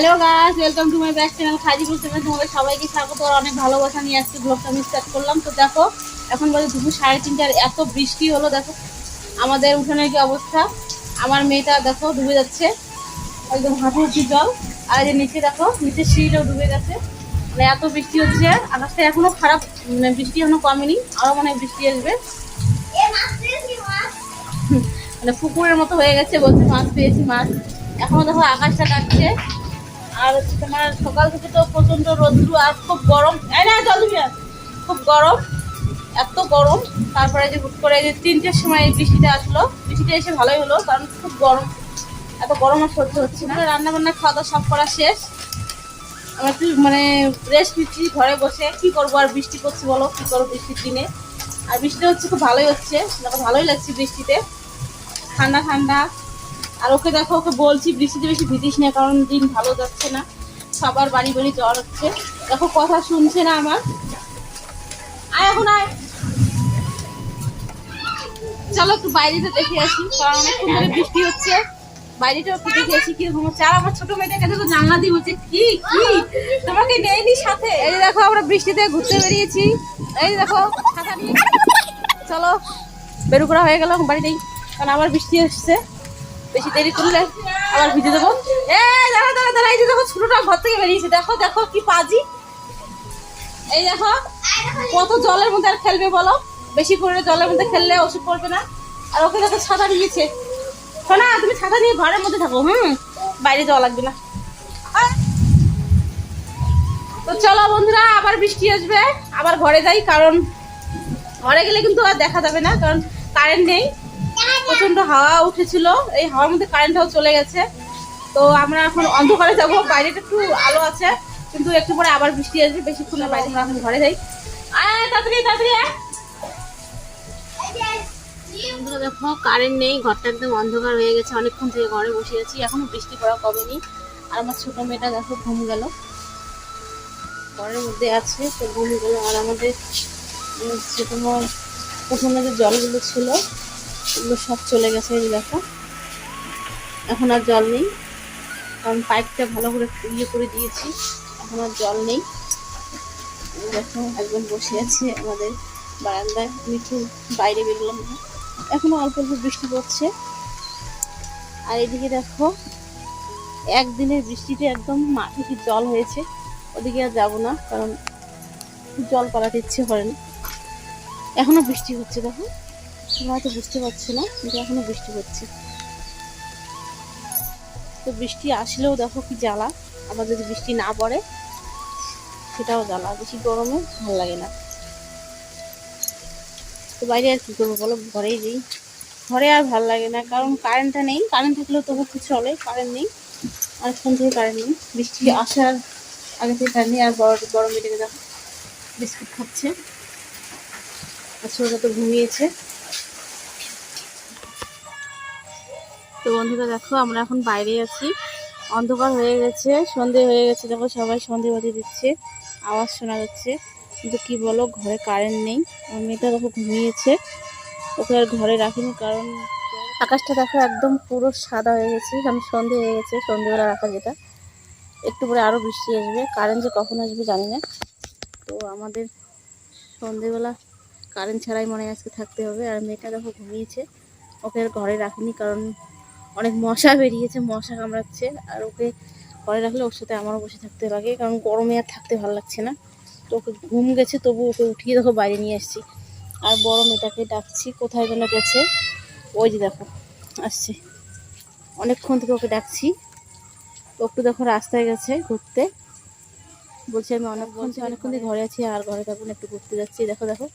Hello guys welcome to my back channel Khajipur channel তোমাদের সবাইকে স্বাগত। আর অনেক ভালোবাসা নিয়ে আজকে ব্লগটা আমি স্টার্ট করলাম। তো দেখো এখন বলে দুপুর সাড়ে তিনটার এত বৃষ্টি হলো দেখো। আমাদের উঠানের কি অবস্থা? আমার মেয়েটা দেখো ডুবে যাচ্ছে। একদম হাঁটু উঁচু জল। আর যে নিচে দেখো নিচে সিঁড়িটাও ডুবে গেছে। মানে এত বৃষ্টি হচ্ছে। আকাশটা এখনও খারাপ মানে বৃষ্টি এখনও কমেনি। আরও মনে বৃষ্টি আসবে। মানে পুকুরের মতো হয়ে গেছে বলছে মাছ পেয়েছি মাছ। এখনও দেখো আকাশটা ডাকছে। আর হচ্ছে তোমার সকাল থেকে তো প্রচণ্ড রোদ্রু আর খুব গরম। না, জল খুব গরম, এত গরম। তারপরে যে হুট করে যে তিনটের সময় বৃষ্টিটা আসলো, বৃষ্টিটা এসে ভালোই হলো, কারণ খুব গরম। এত গরম আর সহ্য হচ্ছে না। রান্না বান্না খাওয়া দাওয়া সব করা শেষ। আমরা একটু মানে রেস্ট নিচ্ছি ঘরে বসে। কি করব আর বৃষ্টি পড়ছে বলো? কি করব বৃষ্টির দিনে? আর বৃষ্টি হচ্ছে খুব ভালোই হচ্ছে। ভালোই লাগছে বৃষ্টিতে। ঠান্ডা ঠান্ডা। আর ওকে দেখো, ওকে বলছি, বৃষ্টিতে বেশি ভিতিস না, কারণ দিন ভালো যাচ্ছে না। সবার বাড়ি বাড়ি জ্বর হচ্ছে। দেখো, কথা শুনছে না আমার। আয় এখন, আয়। চলো একটু বাইরেটা দেখে আসি, কারণ অনেকক্ষণ ধরে বৃষ্টি হচ্ছে। বাইরেটা একটু দেখে আসি কীরকম হচ্ছে আর আমার ছোট মেয়েটাকে দেখো জানলা দিয়ে বলছে কি কি? তোমাকে নেয়নি সাথে? এই দেখো, আমরা বৃষ্টিতে ঘুরতে বেরিয়েছি। এই দেখো ছাতা নিয়ে। চলো বেরু করা হয়ে গেল বাড়িতেই কারণ আবার বৃষ্টি এসছে বেশি দেরি করলে আবার ভিজে দেবো। এ দাঁড়া এই যে দেখো ছোটটা ঘর থেকে বেরিয়েছে। দেখো দেখো কি পাজি। এই দেখো, কত জলের মধ্যে আর খেলবে বলো? বেশি করে জলের মধ্যে খেললে না। আর ওকে দেখো ছাতা নিয়েছে শোনা তুমি ছাতা নিয়ে ঘরের মধ্যে থাকো, হুম? বাইরে যাওয়া লাগবে না। তো চলো বন্ধুরা, আবার বৃষ্টি আসবে। আবার ঘরে যাই, কারণ ঘরে গেলে কিন্তু আর দেখা যাবে না, কারণ কারেন্ট নেই। প্রচণ্ড হাওয়া উঠেছিল। এই হাওয়ার মধ্যে কারেন্টটাও চলে গেছে। তো আমরা এখন অন্ধকারে যাব। বাইরেটা একটু আলো আছে, কিন্তু একটু পরে আবার বৃষ্টি আসবে। বেশিক্ষণ না বাইরে আমরা এখন ঘরে যাই। তাড়াতাড়ি তাড়াতাড়ি দেখো কারেন্ট নেই, ঘরটা একদম অন্ধকার হয়ে গেছে। অনেকক্ষণ থেকে ঘরে বসে আছি। এখনও বৃষ্টি পড়া কমেনি আর আমার ছোট মেয়েটা, দেখো, ঘুম গেল। ঘরের মধ্যে আছে, তো ঘুম গেল। আর আমাদের তোমার প্রথমে যে জলগুলো ছিল এগুলো সব চলে গেছে এই দেখো। এখন আর জল নেই। কারণ পাইপটা ভালো করে ইয়ে করে দিয়েছি। এখন আর জল নেই। দেখো, একজন বসে আছে আমাদের বারান্দায়। আমি একটু বাইরে বেরোলাম। না এখনও অল্প অল্প বৃষ্টি পড়ছে। আর এদিকে দেখো, একদিনের বৃষ্টিতে একদম মাঠে কি জল হয়েছে, ওদিকে আর যাব না, কারণ জল পালাতে ইচ্ছে করে না। এখনও বৃষ্টি হচ্ছে, দেখো। হয়তো বুঝতে পারছ না, কিন্তু এখনও বৃষ্টি হচ্ছে। তো বৃষ্টি আসলেও দেখো কি জ্বালা, আবার যদি বৃষ্টি না পড়ে, সেটাও জ্বালা, বেশি গরমে ভালো লাগে না। তো বাইরে আর কি করব বলো? ঘরেই যাই ঘরে আর ভালো লাগে না, কারণ কারেন্টটা নেই। কারেন্ট থাকলেও তবু কিছু চলে, কারেন্ট নেই। আর ফোন থেকে কারেন্ট নেই। বৃষ্টি আসার আগে থেকে কারেন্ট নেই, আর বড় বড় মেয়েটাকে দেখো, বিস্কুট খাচ্ছে। আর ছোটটা তো ঘুমিয়েছে। তো বন্ধুরা দেখো, আমরা এখন বাইরে আছি। অন্ধকার হয়ে গেছে, সন্ধে হয়ে গেছে, দেখো সবাই সন্ধে বাতি দিচ্ছে, আওয়াজ শোনা যাচ্ছে। কিন্তু কি বলো, ঘরে কারেন্ট নেই। আমার মেয়েটা দেখো ঘুমিয়েছে, ওকে আর ঘরে রাখিনি কারণ আকাশটা দেখো একদম পুরো সাদা হয়ে গেছে কারণ সন্ধে হয়ে গেছে, সন্ধেবেলা রাখা যেটা। একটু পরে আরও বৃষ্টি আসবে কারেন্ট যে কখন আসবে জানি না। তো আমাদের সন্ধেবেলা কারেন্ট ছাড়াই মনে আজকে থাকতে হবে। আর মেয়েটা দেখো ঘুমিয়েছে, ওকে আর ঘরে রাখিনি কারণ অনেক মশা বেরিয়েছে, মশা কামড়াচ্ছে। আর ওকে ঘরে রাখলে ওর সাথে আমারও বসে থাকতে লাগে, কারণ গরমে আর থাকতে ভালো লাগছে না। তো ওকে ঘুম গেছে, তবু ওকে উঠিয়ে দেখো বাইরে নিয়ে আসছি। আর বড় মেয়েটাকে ডাকছি, কোথায় যেন গেছে। ওই যে দেখো, আসছে। অনেকক্ষণ থেকে ওকে ডাকছি। একটু দেখো রাস্তায় গেছে ঘুরতে। বলছি আমি অনেকক্ষণ থেকে অনেকক্ষণ থেকে ঘরে আছি, আর ঘরে থাকুন একটু ঘুরতে যাচ্ছি। দেখো দেখো,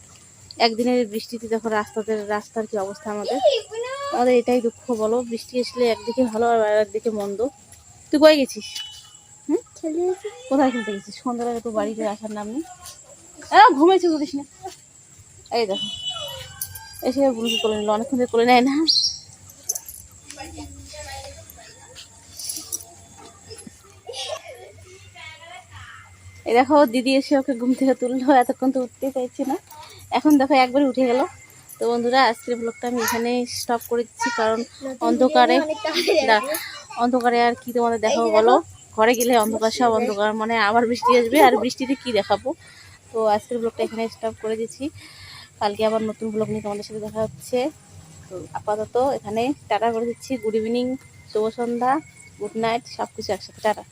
একদিনের বৃষ্টিতে দেখো রাস্তাতে, রাস্তার কি অবস্থা আমাদের। আমাদের এটাই দুঃখ, বলো? বৃষ্টি আসলে একদিকে ভালো আর একদিকে মন্দ। তুই কই গেছিস? কোথায় খেলতে গেছিস? সন্ধ্যাবেলা তো বাড়িতে আসার নাম নেই। এরা ঘুমেছি বলিস না। এই দেখো, এসে বুঝি করে নিল অনেকক্ষণ থেকে করে নেয় না। এই দেখো, দিদি এসে ওকে ঘুম থেকে তুললো, এতক্ষণ তো উঠতে চাইছে না। এখন দেখো একবারে উঠে গেল। তো বন্ধুরা, আজকের ব্লগটা আমি এখানে স্টপ করে দিচ্ছি, কারণ অন্ধকারে অন্ধকারে আর কি তোমাদের দেখাবো বলো? ঘরে গেলে অন্ধকার, সব অন্ধকার মানে আবার বৃষ্টি আসবে, আর বৃষ্টিতে কি দেখাবো? তো আজকের ব্লগটা এখানে স্টপ করে দিচ্ছি। কালকে আবার নতুন ব্লগ নিয়ে তোমাদের সাথে দেখা হচ্ছে। তো আপাতত এখানে টাটা করে দিচ্ছি। গুড ইভিনিং শুভ সন্ধ্যা গুড নাইট সব কিছু একসাথে। টাটা।